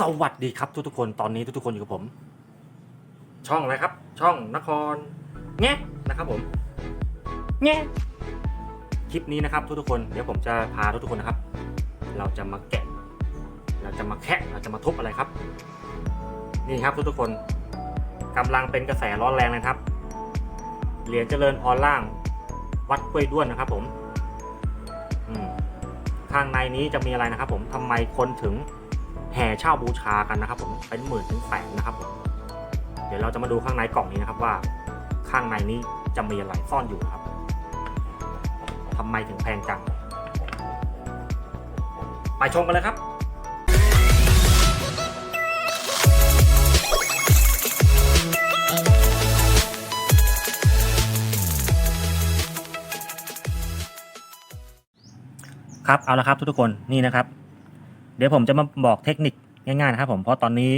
สวัสดีครับทุกๆคนตอนนี้ทุกๆคนอยู่กับผม ช่องอะไรครับ ช่องนครแงะนะครับผมแงะคลิปนี้นะครับทุกๆคนเดี๋ยวผมจะพาทุกๆคนนะครับ เราจะมาแกะ เราจะมาแคะเราจะมาทุบอะไรครับ นี่ครับทุกๆคนกำลังเป็นกระแสร้อนแรงเลยครับเหรียญเจริญพรล่าง วัดกล้วยด้วนนะครับ ผมอืมข้างในนี้จะมีอะไรนะครับ ผมทำไมคนถึง แห่เช่าบูชากันนะครับผมเป็นหมื่นถึงแสนนะครับผมเดี๋ยวเราจะมาดูข้างในกล่องนี้นะครับว่า ข้างในนี้จะมีอะไรซ่อนอยู่ครับทำไมถึงแพงจัง ไปชมกันเลยครับครับเอาละครับทุกๆคนนี่นะครับ เดี๋ยวผมจะมาบอกเทคนิคง่ายๆนะครับผมเพราะตอนนี้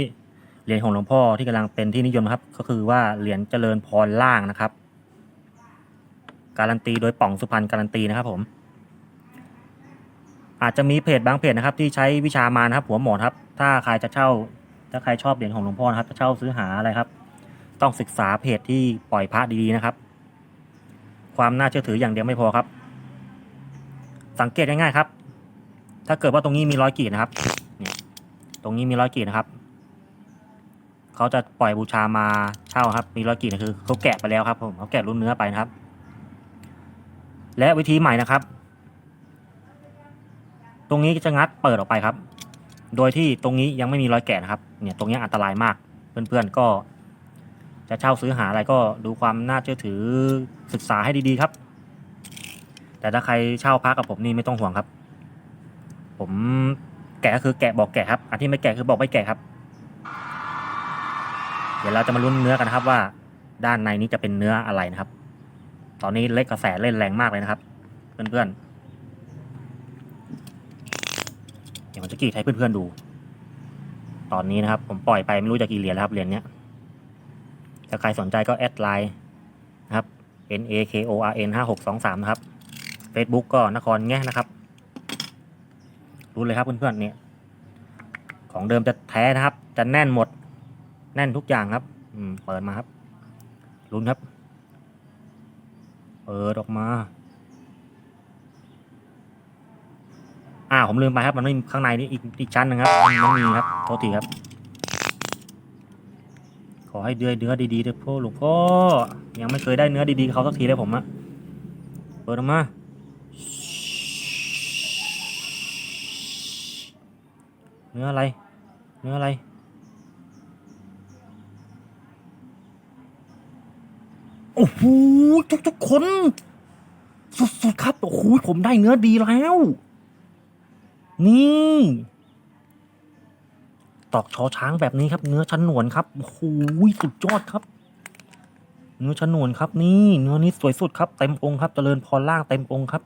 เหรียญของหลวงพ่อที่กำลังเป็นที่นิยมครับ ก็คือว่าเหรียญเจริญพรล่างนะครับ การันตีโดยป่องสุพรรณการันตีนะครับผม อาจจะมีเพจบางเพจนะครับ ที่ใช้วิชามานะครับ หัวหมอครับ ถ้าใครจะเช่าถ้าใครชอบเหรียญของหลวงพ่อนะครับจะเช่าซื้อหาอะไรครับ ต้องศึกษาเพจที่ปล่อยพระดีๆนะครับ ความน่าเชื่อถืออย่างเดียวไม่พอครับ สังเกตง่ายๆครับ ถ้าเกิดว่าตรงนี้มีร้อยกีดนะครับเนี่ยตรงนี้มีร้อยกีดนะครับเขาจะปล่อยบูชามาเช่าครับ มีร้อยกีดคือเขาแกะไปแล้วครับผมเขาแกะรุ่นเนื้อไปนะครับ และวิธีใหม่นะครับ ตรงนี้จะงัดเปิดออกไปครับ โดยที่ตรงนี้ยังไม่มีร้อยแกะนะครับ เนี่ยตรงนี้อันตรายมากเพื่อนๆก็ จะเช่าซื้อหาอะไรก็ดูความน่าเชื่อถือศึกษาให้ดีๆครับ แต่ถ้าใครเช่าพักกับผมนี่ไม่ต้องห่วงครับ ผมแกะก็คือแกะบอกแกะครับ อันที่ไม่แกะคือบอกไม่แกะครับ เดี๋ยวเราจะมาลุ้นเนื้อกันนะครับว่า ด้านในนี้จะเป็นเนื้ออะไรนะครับ ตอนนี้เล็กกระแสเล่นแรงมากเลยนะครับ เพื่อนๆ เดี๋ยวผมจะกรีดให้เพื่อนๆดู ตอนนี้นะครับ ผมปล่อยไปไม่รู้จะกี่เหรียญแล้วครับเหรียญเนี้ย ถ้าใครสนใจก็แอดไลน์นะครับ n a k o r n ห้าหกสองสามนะครับ Facebook ก็นครแง่นะครับ รู้เลยครับเพื่อนๆเนี่ยของเดิมจะแท้นะครับ จะแน่นหมด แน่นทุกอย่างครับ อืม เปิดมาครับ ลุ้นครับ เปิดออกมา อ่าผมลืมไปครับ มันไม่มีข้างในนี่อีกอีกชั้นหนึงครับ มันไม่มีครับ โทษทีครับ ขอให้เดือยเนื้อดีๆเถอะพ่อหลวงพ่อ ยังไม่เคยได้เนื้อดีๆเขาสักทีเลยผมอะเปิดออกมา เนื้ออะไร เนื้ออะไร โอ้โหทุกทุกคน สุดๆครับ โอ้โหผมได้เนื้อดีแล้ว นี่ ตอกชอช้างแบบนี้ครับ เนื้อชั้นหนวนครับ โอ้โหสุดยอดครับ เนื้อชั้นหนวนครับ นี่ เนื้อนี้สวยสุดครับ เต็มองค์ครับ เจริญพรล่างเต็มองค์ครับ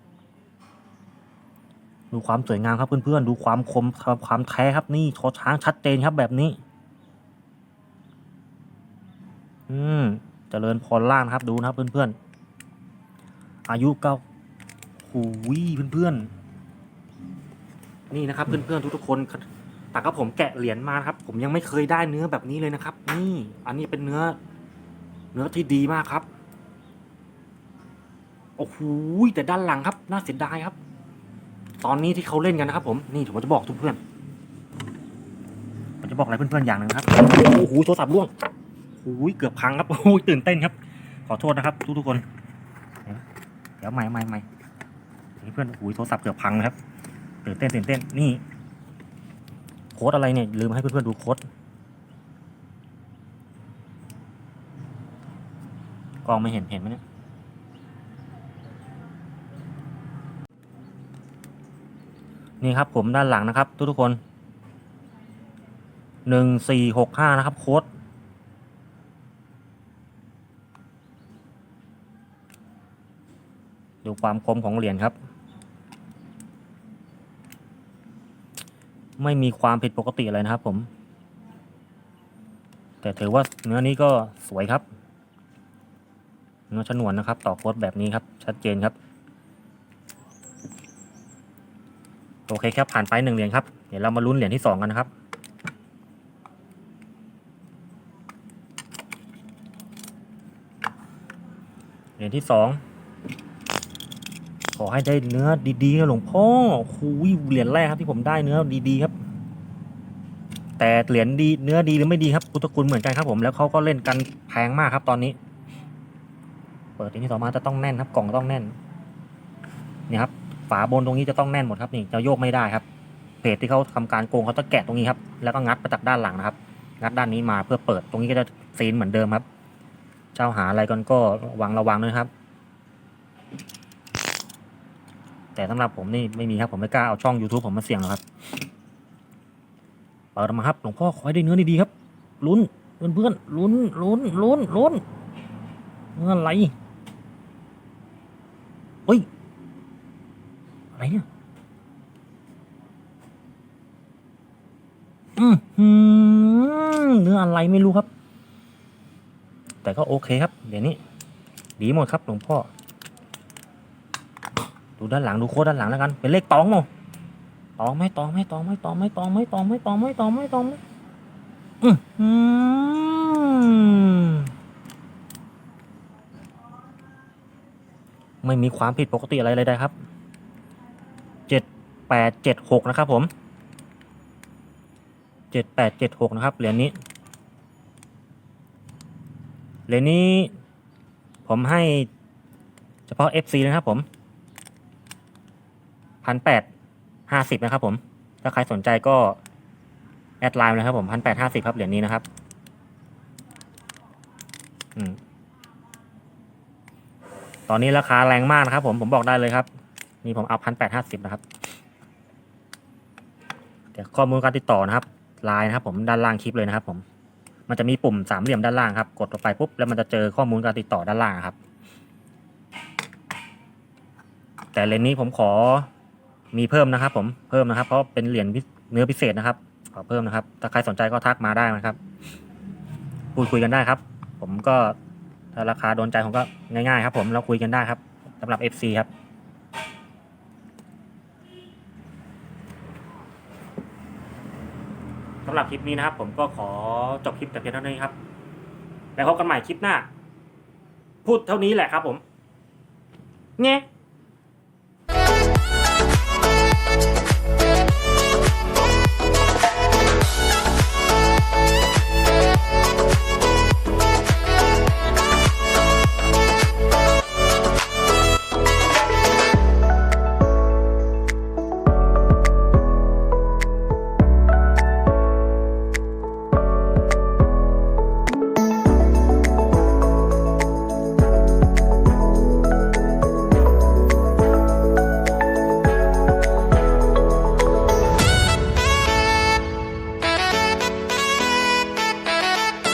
ดูความสวยงามครับเพื่อนๆ ดูความคมความแท้ครับนี่ชอช้างชัดเจนครับแบบนี้ อืมเจริญพรล่างครับดูนะครับเพื่อนๆ อายุเก้าหูยเพื่อนๆ นี่นะครับเพื่อนๆทุกๆคนแต่ก็ผมแกะเหรียญมาครับ ผมยังไม่เคยได้เนื้อแบบนี้เลยนะครับ นี่ อันนี้เป็นเนื้อ เนื้อที่ดีมากครับ โอ้โหแต่ด้านหลังครับ น่าเสียดายครับ ตอนนี้ที่เขาเล่นกันนะครับผมนี่ผมจะบอกทุกเพื่อนผมจะบอกอะไรเพื่อนๆอย่างหนึ่งนะครับโอ้โหโทรศัพท์ร่วงโอ้โหเกือบพังครับโอ้โหตื่นเต้นครับ ขอโทษนะครับ ทุกๆคนเดี๋ยวใหม่ใหม่ใหม่นี่เพื่อนโอ้โหโทรศัพท์เกือบพังนะครับตื่นเต้นตื่นเต้นนี่ โค้ดอะไรเนี่ยลืมให้เพื่อนๆดูโค้ดกล้องไม่เห็นเห็นไหมเนี่ย นี่ครับผมด้านหลังนะครับ ทุกๆคนหนึ่งสี่หกห้านะครับ โค้ดดูความคมของเหรียญครับ ไม่มีความผิดปกติอะไรนะครับผม แต่ถือว่าเนื้อนี้ก็สวยครับ เนื้อฉนวนนะครับ ต่อโค้ดแบบนี้ครับ ชัดเจนครับ โอเคครับผ่านไปหนึ่งเหรียญครับ เดี๋ยวเรามาลุ้นเหรียญที่สองกันนะครับ เหรียญที่สองขอให้ได้เนื้อดีๆครับหลวงพ่อคุยเหรียญแรกครับที่ผมได้เนื้อดีๆครับ แต่เหรียญดีเนื้อดีหรือไม่ดีครับพุทธคุณเหมือนกันครับผมแล้วเขาก็เล่นกันแพงมากครับตอนนี้ เปิดเหรียญที่สอมาจะต้องแน่นครับกล่องต้องแน่นนี่ครับ ฝาบนตรงนี้จะต้องแน่นหมดครับนี่จะโยกไม่ได้ครับ เพจที่เขาทำการโกงเขาจะแกะตรงนี้ครับแล้วก็งัดมาจากด้านหลังนะครับ งัดด้านนี้มาเพื่อเปิดตรงนี้ก็จะซีนเหมือนเดิมครับ เจ้าหาอะไรกันก็ระวังระวังด้วยนะครับ แต่สำหรับผมนี่ไม่มีครับผมไม่กล้าเอาช่อง YouTube ผมมาเสี่ยงหรอกครับเปิดออกมาครับหลวงพ่อขอให้ได้เนื้อดีๆครับลุ้นเพื่อนเพื่อนๆลุ้นลุ้นลุ้นลุ้นเนื้ออะไรเฮ้ย อะไรเนี่ยอืมเนื้ออะไรไม่รู้ครับ แต่ก็โอเคครับ เดี๋ยวนี้ ดีหมดครับหลวงพ่อ ดูด้านหลังดูโค้ดด้านหลังแล้วกัน เป็นเลขตองเนาะตองไหมตองไหมตองไหมตองไหมตองไหมตองไหมตองไหมตองไหมตองไมอืมไม่มีความผิดปกติอะไรเลยครับ แปดเจ็ดหกนะครับผมเจ็ดแปดเจ็ดหกนะครับเหรียญนี้เหรียญนี้ผมให้เฉพาะ FC นะครับผมพันแปดห้าสิบนะครับผม ถ้าใครสนใจก็แอดไลน์เลยครับผมพันแปดห้าสิบครับเหรียญนี้นะครับอตอนนี้ราคาแรงมากนะครับผมผมบอกได้เลยครับ นี่ผมเอาพันแปดห้าสิบนะครับ เดี๋ยวข้อมูลการติดต่อนะครับไลน์นะครับผมด้านล่างคลิปเลยนะครับ ผม มันจะมีปุ่มสามเหลี่ยมด้านล่างครับ กดลงไปปุ๊บแล้วมันจะเจอข้อมูลการติดต่อด้านล่างครับ แต่เลนส์นี้ผมขอมีเพิ่มนะครับ ผมเพิ่มนะครับ เพราะเป็นเหรียญเนื้อพิเศษนะครับ ขอเพิ่มนะครับถ้าใครสนใจก็ทักมาได้นะครับพูดคุยกันได้ครับ ผมก็ถ้าราคาโดนใจผมก็ง่ายๆครับ ผมเราคุยกันได้ครับสำหรับ FC ครับำหรับคลิปนี้นะครับ ผมก็ขอจบคลิปแต่เพียงเท่านี้ครับ แล้วพบกันใหม่คลิปหน้า พูดเท่านี้แหละครับผมเงี้